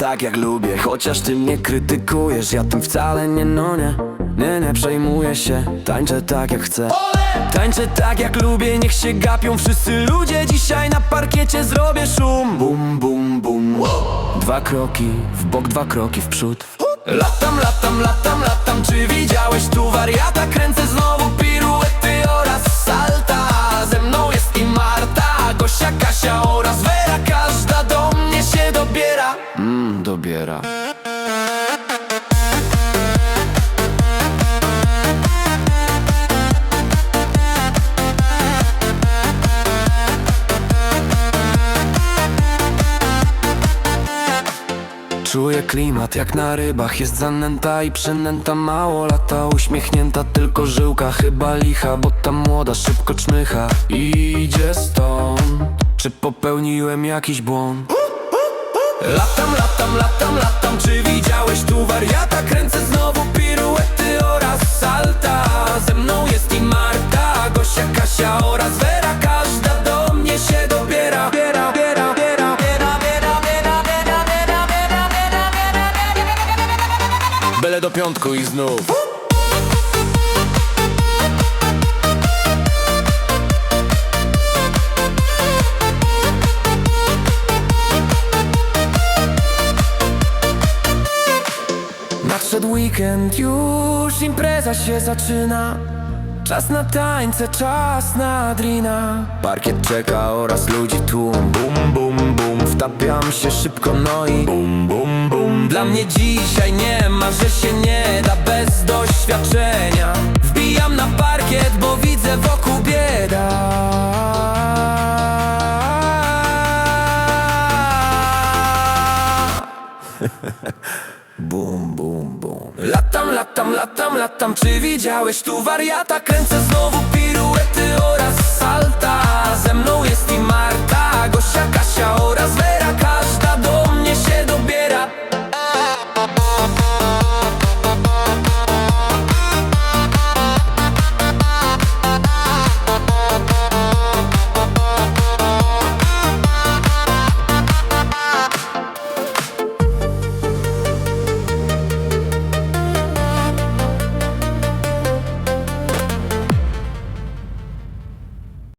tak jak lubię Chociaż ty mnie krytykujesz, ja tym wcale nie no nie Nie, nie przejmuję się, tańczę tak jak chcę. Tańczę tak jak lubię, niech się gapią wszyscy ludzie. Dzisiaj na parkiecie zrobię szum. Bum, bum, bum. Dwa kroki w bok, dwa kroki w przód. Latam, latam, latam, latam dobiera Czuję klimat jak na rybach Jest zanęta i przynęta. Mało lata uśmiechnięta Tylko żyłka chyba licha Bo ta młoda szybko czmycha. Idzie stąd Czy popełniłem jakiś błąd? Latam, latam, latam, latam Czy widziałeś tu wariata? Kręcę znowu piruety oraz salta Ze mną jest i Marta Gosia, Kasia oraz Wera Każda do mnie się dobiera Biera, biera, biera, biera, biera, biera, biera, biera, biera, biera, biera. Byle do piątku i znów Nadszedł weekend, już impreza się zaczyna. Czas na tańce, czas na drina. Parkiet czeka oraz ludzi tłum Bum, bum, bum, wtapiam się szybko no i Bum, bum, bum. Dla mnie dzisiaj nie ma, że się nie da bez doświadczenia. Wbijam na parkiet, bo widzę wokół bieda Latam, latam, latam, Czy widziałeś tu wariata? Kręcę znowu piruety oraz salta